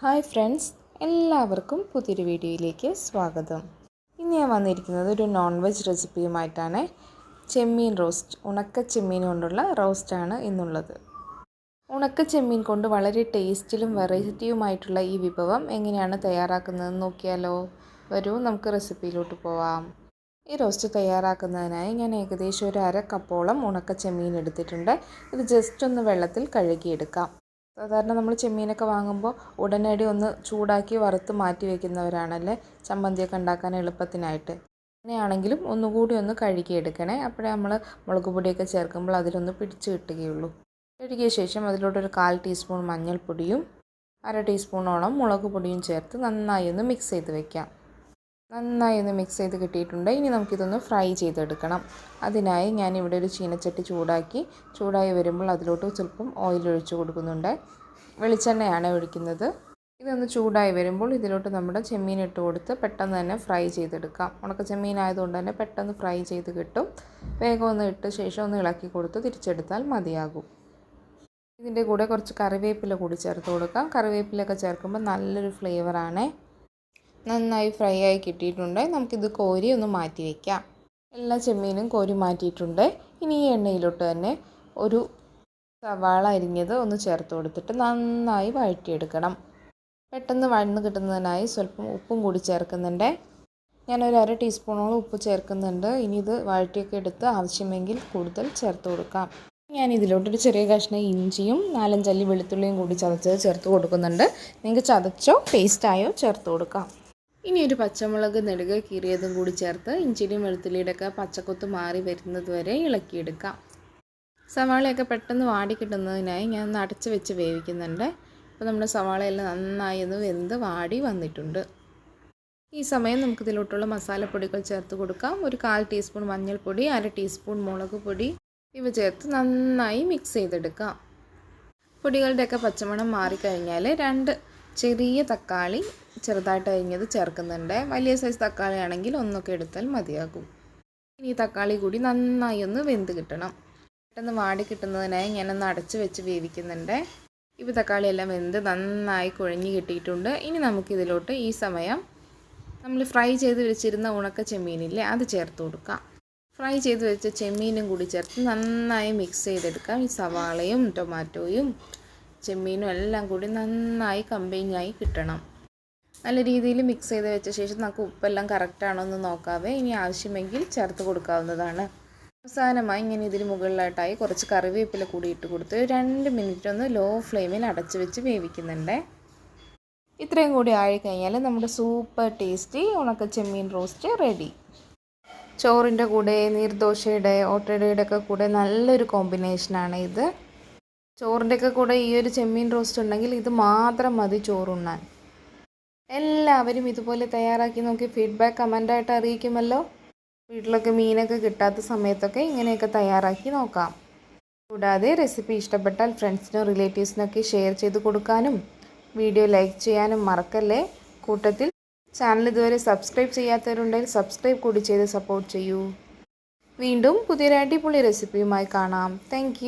Hi friends എല്ലാവർക്കും പുതിയൊരു വീഡിയോയിലേക്ക് സ്വാഗതം. ഇന്ന് ഞാൻ വന്നിരിക്കുന്നത് ഒരു നോൺ വെജ് റെസിപ്പിയുമായിട്ടാണ് ചെമ്മീൻ റോസ്റ്റ് ഉണക്ക ചെമ്മീൻ കൊണ്ടുള്ള റോസ്റ്റാണ് ഇന്നുള്ളത്. ഉണക്ക ചെമ്മീൻ കൊണ്ട് വളരെ ടേസ്റ്റിലും വെറൈറ്റിയുമായിട്ടുള്ള ഈ വിഭവം എങ്ങനെയാണ് തയ്യാറാക്കുന്നതെന്ന് നോക്കിയാലോ? വരൂ നമുക്ക് റെസിപ്പിയിലോട്ട് പോവാം. ഈ റോസ്റ്റ് തയ്യാറാക്കുന്നതിനായി ഞാൻ ഏകദേശം ഒരു അര കപ്പോളം ഉണക്ക ചെമ്മീൻ എടുത്തിട്ടുണ്ട്. ഇത് ജസ്റ്റ് ഒന്ന് വെള്ളത്തിൽ കഴുകിയെടുക്കാം. സാധാരണ നമ്മൾ ചെമ്മീനൊക്കെ വാങ്ങുമ്പോൾ ഉടനടി ഒന്ന് ചൂടാക്കി വറുത്ത് മാറ്റി വയ്ക്കുന്നവരാണല്ലേ ചമ്മന്തിയൊക്കെ ഉണ്ടാക്കാൻ എളുപ്പത്തിനായിട്ട്. അങ്ങനെയാണെങ്കിലും ഒന്നുകൂടി ഒന്ന് കഴുകിയെടുക്കണേ. അപ്പോഴേ നമ്മൾ മുളക് പൊടിയൊക്കെ ചേർക്കുമ്പോൾ അതിലൊന്ന് പിടിച്ച് കിട്ടുകയുള്ളൂ. കഴുകിയ ശേഷം അതിലോട്ടൊരു കാൽ ടീസ്പൂൺ മഞ്ഞൾപ്പൊടിയും അര ടീസ്പൂണോളം മുളക് പൊടിയും ചേർത്ത് നന്നായി ഒന്ന് മിക്സ് ചെയ്ത് വെക്കാം. നന്നായി ഒന്ന് മിക്സ് ചെയ്ത് കിട്ടിയിട്ടുണ്ട്. ഇനി നമുക്കിതൊന്ന് ഫ്രൈ ചെയ്തെടുക്കണം. അതിനായി ഞാനിവിടെ ഒരു ചീനച്ചട്ടി ചൂടാക്കി ചൂടായി വരുമ്പോൾ അതിലോട്ട് സ്വല്പം ഓയിൽ ഒഴിച്ചു കൊടുക്കുന്നുണ്ട്. വെളിച്ചെണ്ണയാണ് ഒഴിക്കുന്നത്. ഇതൊന്ന് ചൂടായി വരുമ്പോൾ ഇതിലോട്ട് നമ്മുടെ ചെമ്മീൻ ഇട്ട് കൊടുത്ത് പെട്ടെന്ന് തന്നെ ഫ്രൈ ചെയ്തെടുക്കാം. ഉണക്ക ചെമ്മീൻ ആയതുകൊണ്ട് തന്നെ പെട്ടെന്ന് ഫ്രൈ ചെയ്ത് കിട്ടും. വേഗം ഒന്ന് ഇട്ട് ശേഷം ഒന്ന് ഇളക്കി കൊടുത്ത് തിരിച്ചെടുത്താൽ മതിയാകും. ഇതിന്റെ കൂടെ കുറച്ച് കറിവേപ്പില കൂടി ചേർത്ത് കൊടുക്കാം. കറിവേപ്പിലൊക്കെ ചേർക്കുമ്പോൾ നല്ലൊരു ഫ്ലേവറാണേ നന്നായി ഫ്രൈ ആയി കിട്ടിയിട്ടുണ്ട്. നമുക്കിത് കോരി ഒന്ന് മാറ്റി വയ്ക്കാം എല്ലാ ചെമ്മീനും കോരി മാറ്റിയിട്ടുണ്ട്. ഇനി ഈ എണ്ണയിലോട്ട് തന്നെ ഒരു സവാള അരിഞ്ഞത് ഒന്ന് ചേർത്ത് കൊടുത്തിട്ട് നന്നായി വഴറ്റിയെടുക്കണം. പെട്ടെന്ന് വഴന്ന് കിട്ടുന്നതിനായി സ്വല്പം ഉപ്പും കൂടി ചേർക്കുന്നുണ്ട്. ഞാനൊരു അര ടീസ്പൂണോളം ഉപ്പ് ചേർക്കുന്നുണ്ട്. ഇനി ഇത് വഴറ്റിയൊക്കെ എടുത്ത് ആവശ്യമെങ്കിൽ കൂടുതൽ ചേർത്ത് കൊടുക്കാം. ഞാൻ ഇതിലോട്ടൊരു ചെറിയ കഷ്ണം ഇഞ്ചിയും നാലഞ്ചല്ലി വെളുത്തുള്ളിയും കൂടി ചതച്ചത് ചേർത്ത് കൊടുക്കുന്നുണ്ട്. നിങ്ങൾക്ക് ചതച്ചോ പേസ്റ്റായോ ചേർത്ത് കൊടുക്കാം. ഇനി ഒരു പച്ചമുളക് നെടുക കീറിയതും കൂടി ചേർത്ത് ഇഞ്ചിനും വെളുത്തുള്ളിയുടെയൊക്കെ പച്ചക്കൊത്ത് മാറി വരുന്നത് വരെ ഇളക്കിയെടുക്കാം. സവാളയൊക്കെ പെട്ടെന്ന് വാടി കിട്ടുന്നതിനായി ഞാൻ അടച്ച് വെച്ച് വേവിക്കുന്നുണ്ട്. അപ്പോൾ നമ്മുടെ സവാളയെല്ലാം നന്നായി ഒന്ന് വെന്ത് വാടി വന്നിട്ടുണ്ട്. ഈ സമയം നമുക്ക് ഇതിലോട്ടുള്ള മസാലപ്പൊടികൾ ചേർത്ത് കൊടുക്കാം. ഒരു കാൽ ടീസ്പൂൺ മഞ്ഞൾപ്പൊടി അര ടീസ്പൂൺ മുളക് പൊടി ഇവ ചേർത്ത് നന്നായി മിക്സ് ചെയ്തെടുക്കാം. പൊടികളുടെയൊക്കെ പച്ചമണം മാറിക്കഴിഞ്ഞാൽ രണ്ട് ചെറിയ തക്കാളി ചെറുതായിട്ട് അരിഞ്ഞത് ചേർക്കുന്നുണ്ട്. വലിയ സൈസ് തക്കാളി ആണെങ്കിൽ ഒന്നൊക്കെ എടുത്താൽ മതിയാകും. ഇനി തക്കാളി കൂടി നന്നായി ഒന്ന് വെന്ത് കിട്ടണം. പെട്ടെന്ന് വാടി കിട്ടുന്നതിനായി ഞാനൊന്ന് അടച്ച് വെച്ച് വേവിക്കുന്നുണ്ട്. ഇപ്പോൾ തക്കാളി എല്ലാം വെന്ത് നന്നായി കുഴഞ്ഞ് കിട്ടിയിട്ടുണ്ട്. ഇനി നമുക്കിതിലോട്ട് ഈ സമയം നമ്മൾ ഫ്രൈ ചെയ്ത് വെച്ചിരുന്ന ഉണക്ക ചെമ്മീനില്ലേ അത് ചേർത്ത് കൊടുക്കാം. ഫ്രൈ ചെയ്ത് വെച്ച ചെമ്മീനും കൂടി ചേർത്ത് നന്നായി മിക്സ് ചെയ്തെടുക്കാം. ഈ സവാളയും ടൊമാറ്റോയും ചെമ്മീനും എല്ലാം കൂടി നന്നായി കമ്പൈനായി കിട്ടണം. നല്ല രീതിയിൽ മിക്സ് ചെയ്ത് വെച്ച ശേഷം നമുക്ക് ഉപ്പെല്ലാം കറക്റ്റാണോ എന്ന് നോക്കാവേ. ഇനി ആവശ്യമെങ്കിൽ ചേർത്ത് കൊടുക്കാവുന്നതാണ്. അവസാനമായി ഇങ്ങനെ ഇതിന് മുകളിലായിട്ടായി കുറച്ച് കറിവേപ്പില കൂടി ഇട്ട് കൊടുത്ത് രണ്ട് മിനിറ്റ് ഒന്ന് ലോ ഫ്ലെയിമിൽ അടച്ച് വെച്ച് വേവിക്കുന്നുണ്ട്. ഇത്രയും കൂടി ആയിക്കഴിഞ്ഞാൽ നമ്മുടെ സൂപ്പർ ടേസ്റ്റി ഉണക്ക ചെമ്മീൻ റോസ്റ്റ് റെഡി ചോറിന്റെ കൂടെ നീർദോശയുടെ ഓട്ടടയുടെ ഒക്കെ കൂടെ നല്ലൊരു കോമ്പിനേഷനാണ് ഇത്. ചോറിന്റെയൊക്കെ കൂടെ ഈ ഒരു ചെമ്മീൻ റോസ്റ്റ് ഉണ്ടെങ്കിൽ ഇത് മാത്രം മതി ചോറുണ്ണാൻ എല്ലാവരും ഇതുപോലെ തയ്യാറാക്കി നോക്കി ഫീഡ്ബാക്ക് കമന്റായിട്ട് അറിയിക്കുമല്ലോ. വീട്ടിലൊക്കെ മീനൊക്കെ കിട്ടാത്ത സമയത്തൊക്കെ ഇങ്ങനെയൊക്കെ തയ്യാറാക്കി നോക്കാം. കൂടാതെ റെസിപ്പി ഇഷ്ടപ്പെട്ടാൽ ഫ്രണ്ട്സിനോ റിലേറ്റീവ്സിനൊക്കെ ഷെയർ ചെയ്ത് കൊടുക്കാനും വീഡിയോ ലൈക്ക് ചെയ്യാനും മറക്കല്ലേ? കൂട്ടത്തിൽ ചാനൽ ഇതുവരെ സബ്സ്ക്രൈബ് ചെയ്യാത്തവരുണ്ടെങ്കിൽ സബ്സ്ക്രൈബ് കൂടി ചെയ്ത് സപ്പോർട്ട് ചെയ്യൂ. വീണ്ടും പുതിയൊരു അടിപൊളി റെസിപ്പിയുമായി കാണാം. താങ്ക്